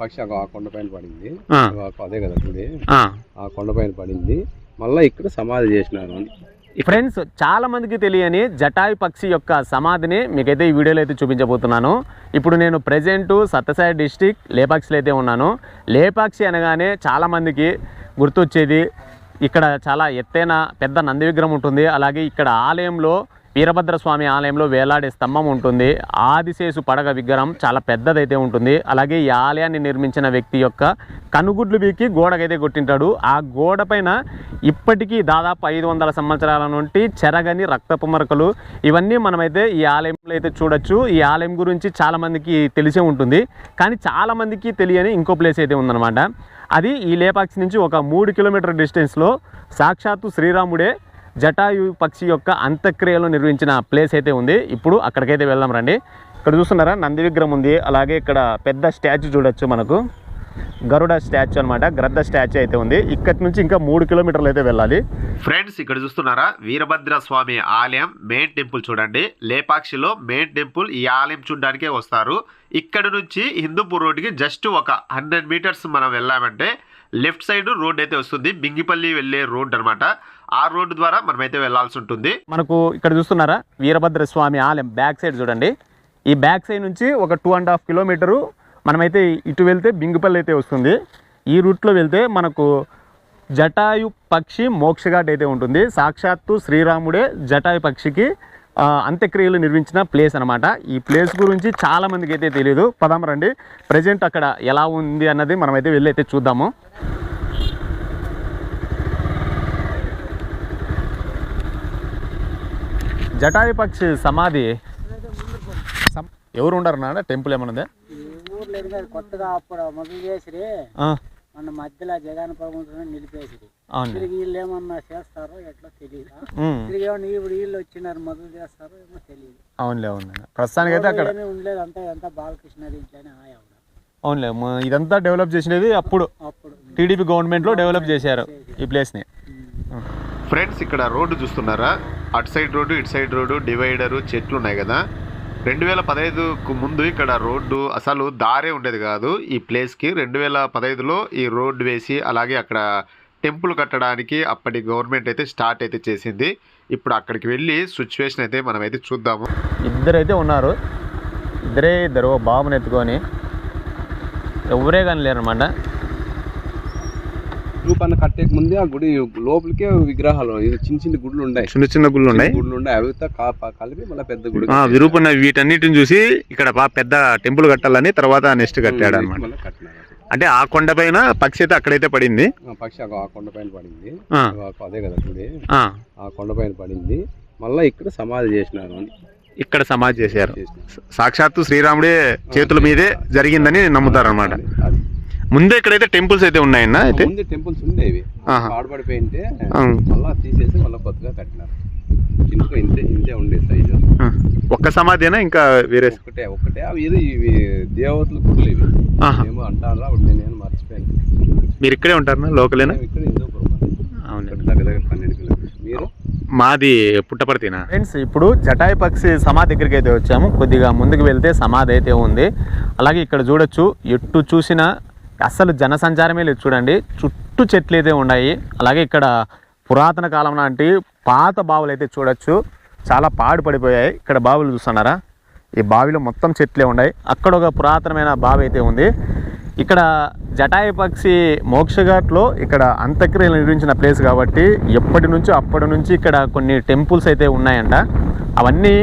పక్షి ఆ కొండపైన పడింది. అదే కదా గుడి ఆ. కొండపైన పడింది. మళ్ళీ ఇక్కడ సమాధి చేసినారు. ఫ్రెండ్స్ చాలా మందికి తెలియని జటాయు పక్షి యొక్క సమాధిని మీకైతే ఈ వీడియోలో అయితే చూపించబోతున్నాను. ఇప్పుడు నేను ప్రజెంట్ సత్యసాయి డిస్టిక్ లేపాక్షిలో అయితే ఉన్నాను. లేపాక్షి అనగానే చాలా మందికి గుర్తొచ్చేది. ఇక్కడ చాలా ఎత్తైన పెద్ద నంది విగ్రహం ఉంటుంది. అలాగే ఇక్కడ ఆలయంలో వీరభద్ర స్వామి ఆలయంలో వేలాడే స్తంభం ఉంటుంది. ఆదిశేషు పడగ విగ్రహం చాలా పెద్దదైతే ఉంటుంది. అలాగే ఈ ఆలయాన్ని నిర్మించిన వ్యక్తి యొక్క కనుగుడ్లు వీకి గోడకైతే కొట్టింటాడు. ఆ గోడ పైన ఇప్పటికీ దాదాపు ఐదు వందల సంవత్సరాల నుండి చెరగని రక్తపు మరకలు. ఇవన్నీ మనమైతే ఈ ఆలయంలో అయితే చూడొచ్చు. ఈ ఆలయం గురించి చాలామందికి తెలిసే ఉంటుంది. కానీ చాలామందికి తెలియని ఇంకో ప్లేస్ అయితే ఉందన్నమాట. అది ఈ లేపాక్షి నుంచి ఒక మూడు కిలోమీటర్ డిస్టెన్స్లో సాక్షాత్తు శ్రీరాముడే జటాయు పక్షి యొక్క అంత్యక్రియలు నిర్వహించిన ప్లేస్ అయితే ఉంది. ఇప్పుడు అక్కడికైతే వెళ్దాం రండి. ఇక్కడ చూస్తున్నారా? నంది విగ్రహం ఉంది. అలాగే ఇక్కడ పెద్ద స్టాచ్యూ చూడొచ్చు మనకు. గరుడ స్టాచ్యూ అనమాట గ్రద్ద స్టాచ్యూ అయితే ఉంది. ఇక్కడి నుంచి ఇంకా మూడు కిలోమీటర్లు అయితే వెళ్ళాలి. ఫ్రెండ్స్ ఇక్కడ చూస్తున్నారా? వీరభద్ర స్వామి ఆలయం మెయిన్ టెంపుల్ చూడండి. లేపాక్షిలో మెయిన్ టెంపుల్ ఈ ఆలయం చూడడానికే వస్తారు. ఇక్కడ నుంచి హిందూపూర్ రోడ్డుకి జస్ట్ ఒక హండ్రెడ్ మీటర్స్ మనం వెళ్ళామంటే లెఫ్ట్ సైడ్ రోడ్ అయితే వస్తుంది. బింగిపల్లి వెళ్ళే రోడ్ అనమాట ఆ రోడ్డు ద్వారా మనమైతే వెళ్ళాల్సి ఉంటుంది. మనకు ఇక్కడ చూస్తున్నారా? వీరభద్ర స్వామి ఆలయం బ్యాక్ సైడ్ చూడండి. ఈ బ్యాక్ సైడ్ నుంచి ఒక టూ అండ్ హాఫ్ కిలోమీటరు మనమైతే ఇటు వెళ్తే బింగుపల్లి అయితే వస్తుంది. ఈ రూట్లో వెళ్తే మనకు జటాయు పక్షి మోక్షఘాట్ అయితే ఉంటుంది. సాక్షాత్తు శ్రీరాముడే జటాయు పక్షికి అంత్యక్రియలు నిర్మించిన ప్లేస్ అనమాట ఈ ప్లేస్ గురించి చాలా మందికి అయితే తెలియదు పదాం రండి. ప్రజెంట్ అక్కడ ఎలా ఉంది అన్నది మనమైతే వెళ్ళి అయితే చూద్దాము. జటాయు పక్షి సమాధి. సమ్- ఎవరు ఉండరు నాన్న? టెంపుల్ ఏమన్నా కొత్తగా అప్పుడు మొదలు చేసిరి. మన మధ్యలో జగన్ ప్రభుత్వం నిలిపేసిరి. అవును తిరిగి వీళ్ళు ఏమన్నా చేస్తారో ఎట్లా తెలియదు తిరిగి ఏమన్నా ఇప్పుడు వీళ్ళు వచ్చినారు మొదలు చేస్తారో ఏమో తెలియదు అవునులే అవును ప్రస్తుతానికి అయితే అక్కడ ఉండలేదు. అంతా ఇదంతా బాలకృష్ణ హాయ్ ఆవిడ అవునులే ఇదంతా డెవలప్ చేసినది అప్పుడు. అప్పుడు. టీడీపీ గవర్నమెంట్లో డెవలప్ చేశారు ఈ ప్లేస్ని ఫ్రెండ్స్ ఇక్కడ రోడ్డు చూస్తున్నారా? అటు సైడ్ రోడ్డు ఇటు సైడ్ రోడ్డు డివైడరు చెట్లు ఉన్నాయి కదా. రెండు వేల పదహైదుకు ముందు ఇక్కడ రోడ్డు అసలు దారే ఉండేది కాదు. ఈ ప్లేస్కి రెండు వేల పదహైదులో ఈ రోడ్డు వేసి అలాగే అక్కడ టెంపుల్ కట్టడానికి అప్పటి గవర్నమెంట్ అయితే స్టార్ట్ అయితే చేసింది. ఇప్పుడు అక్కడికి వెళ్ళి సిచ్యువేషన్ అయితే మనం అయితే చూద్దాము. ఇద్దరైతే ఉన్నారు. ఇద్దరే ఇద్దరు బాబుని ఎత్తుకొని. ఎవరే కానీ లేరన్నమాట రూపాన్ని కట్టేక ముందే ఆ గుడి లోపలికే విగ్రహాలు ఇది చిన్న చిన్న గుడ్లు ఉన్నాయి. చిన్న చిన్న గుళ్ళు ఉన్నాయి. గుడ్లు ఉన్నాయి. అవి కలిపి మళ్ళీ పెద్ద గుడి ఆ, విరూపన్న వీటన్నిటిని చూసి ఇక్కడ పెద్ద టెంపుల్ కట్టాలని తర్వాత నెక్స్ట్ కట్టాడు అనమాట అంటే ఆ కొండపైన పక్షి అయితే అక్కడైతే పడింది. ఆ పక్షి ఆ కొండపైన పడింది. ఆ, ఆ అదే కదా గుడి. ఆ, ఆ కొండపైన పడింది. మళ్ళీ ఇక్కడ సమాధి చేసినారు. ఇక్కడ సమాధి చేశారు. సాక్షాత్తు శ్రీరాముడే చేతుల మీదే జరిగిందని నమ్ముతారు అనమాట. ముందే ఇక్కడైతే టెంపుల్స్ అయితే ఉన్నాయన్న అయితే? ముందు టెంపుల్స్ ఉండేవి ఆహా. పాడుపడిపోయింటే ఆ. మళ్ళా తీసేసి మళ్ళీ కొత్తగా కట్టినారు. చిన్నగా ఇంతే ఇంతే ఉండే సైజు. ఆ, ఒక్క సమాధినా ఇంకా వేరే? ఒకటే ఒకటే అవి ఏదో ఇవి దేవతలు గుడ్లు ఇవి. ఆహా. ఏమో అంటారా అప్పుడు నేను మర్చిపోయాను. మీరు ఇక్కడే ఉంటారా లోకలేనా? మేము ఇక్కడ హిందూపురం. అవును దగ్గర దగ్గర పన్నెండు కిలోమీటర్స్ మీరు? మాది పుట్టపర్తినా? ఫ్రెండ్స్ ఇప్పుడు జటాయి పక్షి సమాధి దగ్గరికి అయితే వచ్చాము. కొద్దిగా ముందుకు వెళ్తే సమాధి అయితే ఉంది. అలాగే ఇక్కడ చూడొచ్చు ఎటు చూసినా అస్సలు జనసంచారమే లేదు చూడండి. చుట్టూ చెట్లు అయితే ఉన్నాయి. అలాగే ఇక్కడ పురాతన కాలం లాంటి పాత బావులు అయితే చూడొచ్చు. చాలా పాడు పడిపోయాయి ఇక్కడ బావులు చూస్తున్నారా? ఈ బావిలో మొత్తం చెట్లే ఉన్నాయి. అక్కడ ఒక పురాతనమైన బావి అయితే ఉంది. ఇక్కడ జటాయి పక్షి మోక్షఘాట్లో ఇక్కడ అంత్యక్రియలు నిర్మించిన ప్లేస్ కాబట్టి ఎప్పటి నుంచో అప్పటి నుంచి ఇక్కడ కొన్ని టెంపుల్స్ అయితే ఉన్నాయంట. అవన్నీ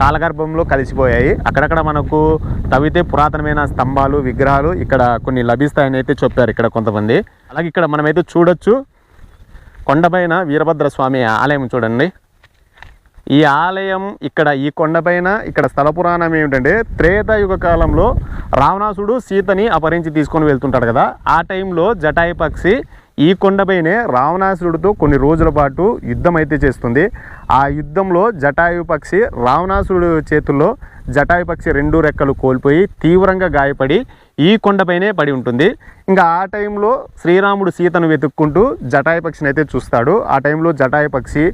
కాలగర్భంలో కలిసిపోయాయి. అక్కడక్కడ మనకు తవ్వితే పురాతనమైన స్తంభాలు విగ్రహాలు ఇక్కడ కొన్ని లభిస్తాయని అయితే చెప్పారు ఇక్కడ కొంతమంది. అలాగే ఇక్కడ మనమైతే చూడొచ్చు. కొండపైన వీరభద్ర స్వామి ఆలయం చూడండి. ఈ ఆలయం ఇక్కడ ఈ కొండపైన ఇక్కడ స్థల పురాణం ఏమిటంటే త్రేతాయుగ కాలంలో రావణాసుడు సీతని అపహరించి తీసుకొని వెళ్తుంటాడు కదా. ఆ టైంలో జటాయి పక్షి ఈ కొండపైనే రావణాసురుడితో కొన్ని రోజుల పాటు యుద్ధం అయితే చేస్తుంది. ఆ యుద్ధంలో జటాయు పక్షి రావణాసురుడు చేతుల్లో జటాయు పక్షి రెండు రెక్కలు కోల్పోయి తీవ్రంగా గాయపడి ఈ కొండపైనే పడి ఉంటుంది. ఇంకా ఆ టైంలో శ్రీరాముడు సీతను వెతుక్కుంటూ జటాయు పక్షిని అయితే చూస్తాడు. ఆ టైంలో జటాయు పక్షి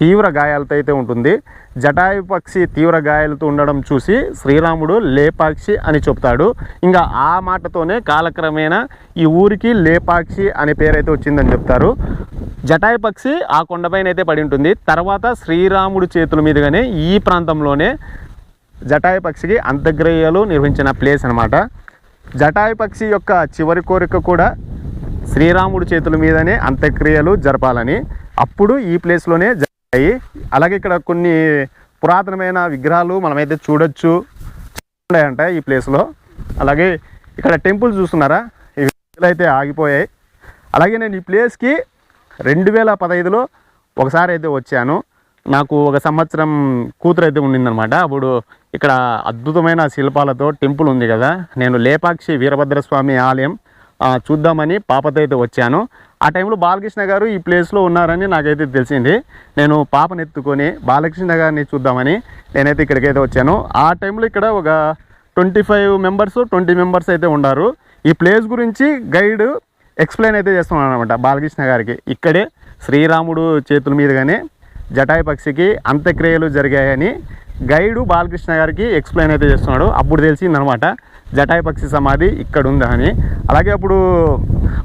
తీవ్ర గాయాలతో అయితే ఉంటుంది. జటాయు పక్షి తీవ్ర గాయాలతో ఉండడం చూసి శ్రీరాముడు లేపాక్షి అని చెప్తాడు. ఇంకా ఆ మాటతోనే కాలక్రమేణా ఈ ఊరికి లేపాక్షి అనే పేరైతే వచ్చిందని చెప్తారు. జటాయు పక్షి ఆ కొండపైన అయితే పడి ఉంటుంది. తర్వాత శ్రీరాముడు చేతుల మీదుగానే ఈ ప్రాంతంలోనే జటాయు పక్షికి అంత్యక్రియలు నిర్వహించిన ప్లేస్ అనమాట జటాయు పక్షి యొక్క చివరి కోరిక కూడా శ్రీరాముడు చేతుల మీదనే అంత్యక్రియలు జరపాలని. అప్పుడు ఈ ప్లేస్లోనే ఉంటాయి. అలాగే ఇక్కడ కొన్ని పురాతనమైన విగ్రహాలు మనమైతే చూడొచ్చు. ఉన్నాయంట ఈ ప్లేస్లో అలాగే ఇక్కడ టెంపుల్ చూస్తున్నారా? ఈ అయితే ఆగిపోయాయి. అలాగే నేను ఈ ప్లేస్కి రెండు వేల పదహైదులో ఒకసారి అయితే వచ్చాను. నాకు ఒక సంవత్సరం కూతురు అయితే ఉండిందనమాట అప్పుడు ఇక్కడ అద్భుతమైన శిల్పాలతో టెంపుల్ ఉంది కదా. నేను లేపాక్షి వీరభద్రస్వామి ఆలయం చూద్దామని పాపతో అయితే వచ్చాను. ఆ టైంలో బాలకృష్ణ గారు ఈ ప్లేస్లో ఉన్నారని నాకైతే తెలిసింది. నేను పాపను ఎత్తుకొని బాలకృష్ణ గారిని చూద్దామని నేనైతే ఇక్కడికైతే వచ్చాను. ఆ టైంలో ఇక్కడ ఒక twenty five members twenty members అయితే ఉన్నారు. ఈ ప్లేస్ గురించి గైడ్ ఎక్స్ప్లెయిన్ అయితే చేస్తున్నాను అనమాట బాలకృష్ణ గారికి. ఇక్కడే శ్రీరాముడు చేతుల మీదుగానే జటాయి పక్షికి అంత్యక్రియలు జరిగాయని గైడు బాలకృష్ణ గారికి ఎక్స్ప్లెయిన్ అయితే చేస్తున్నాడు. అప్పుడు తెలిసిందనమాట జటాయి పక్షి సమాధి ఇక్కడ ఉందా అని. అలాగే అప్పుడు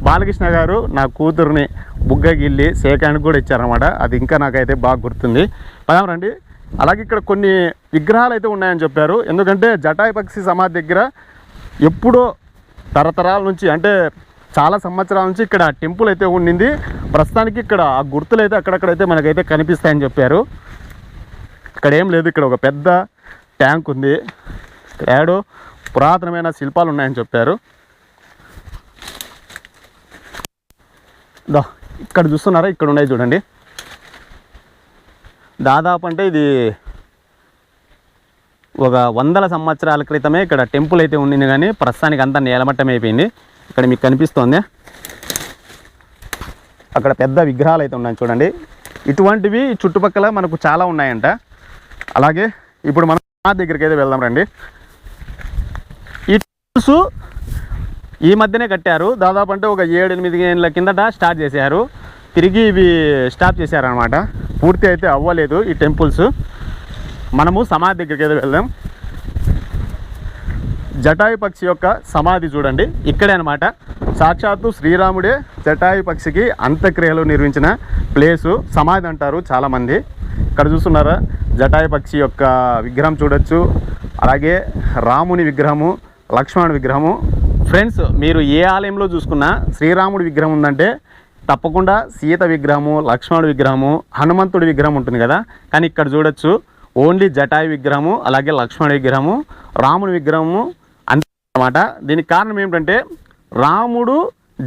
బాలకృష్ణ గారు నా కూతురుని బుగ్గగిల్లి సేకానికి కూడా ఇచ్చారనమాట అది ఇంకా నాకైతే బాగా గుర్తుంది. పదాం రండి. అలాగే ఇక్కడ కొన్ని విగ్రహాలు అయితే ఉన్నాయని చెప్పారు. ఎందుకంటే జటాయి పక్షి సమాధి దగ్గర ఎప్పుడో తరతరాల నుంచి అంటే చాలా సంవత్సరాల నుంచి ఇక్కడ టెంపుల్ అయితే ఉండింది. ప్రస్తుతానికి ఇక్కడ ఆ గుర్తులు అయితే అక్కడక్కడైతే మనకైతే కనిపిస్తాయని చెప్పారు. ఇక్కడ ఏం లేదు. ఇక్కడ ఒక పెద్ద ట్యాంక్ ఉంది. ఇక్కడ పురాతనమైన శిల్పాలు ఉన్నాయని చెప్పారు. దా ఇక్కడ చూస్తున్నారా? ఇక్కడ ఉన్నాయి చూడండి. దాదాపు అంటే ఇది ఒక వందల సంవత్సరాల క్రితమే ఇక్కడ టెంపుల్ అయితే ఉండింది కానీ ప్రస్తుతానికి అంతా నేలమట్టం అయిపోయింది ఇక్కడ మీకు కనిపిస్తోంది. అక్కడ పెద్ద విగ్రహాలు అయితే ఉన్నాయి చూడండి. ఇటువంటివి చుట్టుపక్కల మనకు చాలా ఉన్నాయంట. అలాగే ఇప్పుడు మనం దగ్గరికి అయితే వెళ్దాం రండి. ఈ ఈ మధ్యనే కట్టారు. దాదాపు అంటే ఒక ఏడు ఎనిమిది ఏళ్ళ కిందట స్టార్ట్ చేశారు. తిరిగి ఇవి స్టాప్ చేశారనమాట పూర్తి అయితే అవ్వలేదు ఈ టెంపుల్స్ మనము సమాధి దగ్గరికి అయితే వెళ్దాం. జటాయు పక్షి యొక్క సమాధి చూడండి. ఇక్కడే అనమాట సాక్షాత్తు శ్రీరాముడే జటాయు పక్షికి అంత్యక్రియలు నిర్మించిన ప్లేసు సమాధి అంటారు చాలామంది. ఇక్కడ చూస్తున్నారా? జటాయు పక్షి యొక్క విగ్రహం చూడొచ్చు. అలాగే రాముని విగ్రహము. లక్ష్మణుడి విగ్రహము. ఫ్రెండ్స్ మీరు ఏ ఆలయంలో చూసుకున్నా శ్రీరాముడి విగ్రహం ఉందంటే తప్పకుండా సీత విగ్రహము లక్ష్మణుడి విగ్రహము హనుమంతుడి విగ్రహం ఉంటుంది కదా. కానీ ఇక్కడ చూడొచ్చు ఓన్లీ జటాయు విగ్రహము అలాగే లక్ష్మణుడి విగ్రహము రాముడి విగ్రహము అంతే అన్నమాట. దీనికి కారణం ఏమిటంటే రాముడు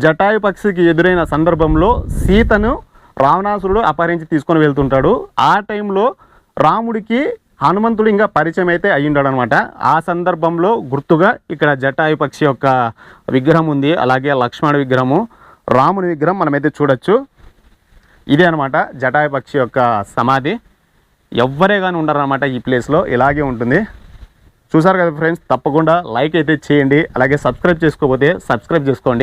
జటాయు పక్షికి ఎదురైన సందర్భంలో సీతను రావణాసురుడు అపహరించి తీసుకొని వెళ్తుంటాడు. ఆ టైంలో రాముడికి హనుమంతుడు ఇంకా పరిచయం అయితే అయ్యిండాడు అనమాట ఆ సందర్భంలో గుర్తుగా ఇక్కడ జటాయు పక్షి యొక్క విగ్రహం ఉంది. అలాగే లక్ష్మణ విగ్రహము రాముని విగ్రహం మనమైతే చూడొచ్చు. ఇదే అనమాట జటాయు పక్షి యొక్క సమాధి. ఎవ్వరే కానీ ఉండరు అనమాట ఈ ప్లేస్లో ఇలాగే ఉంటుంది. చూసారు కదా ఫ్రెండ్స్ తప్పకుండా లైక్ అయితే చేయండి. అలాగే సబ్స్క్రైబ్ చేసుకోకపోతే సబ్స్క్రైబ్ చేసుకోండి.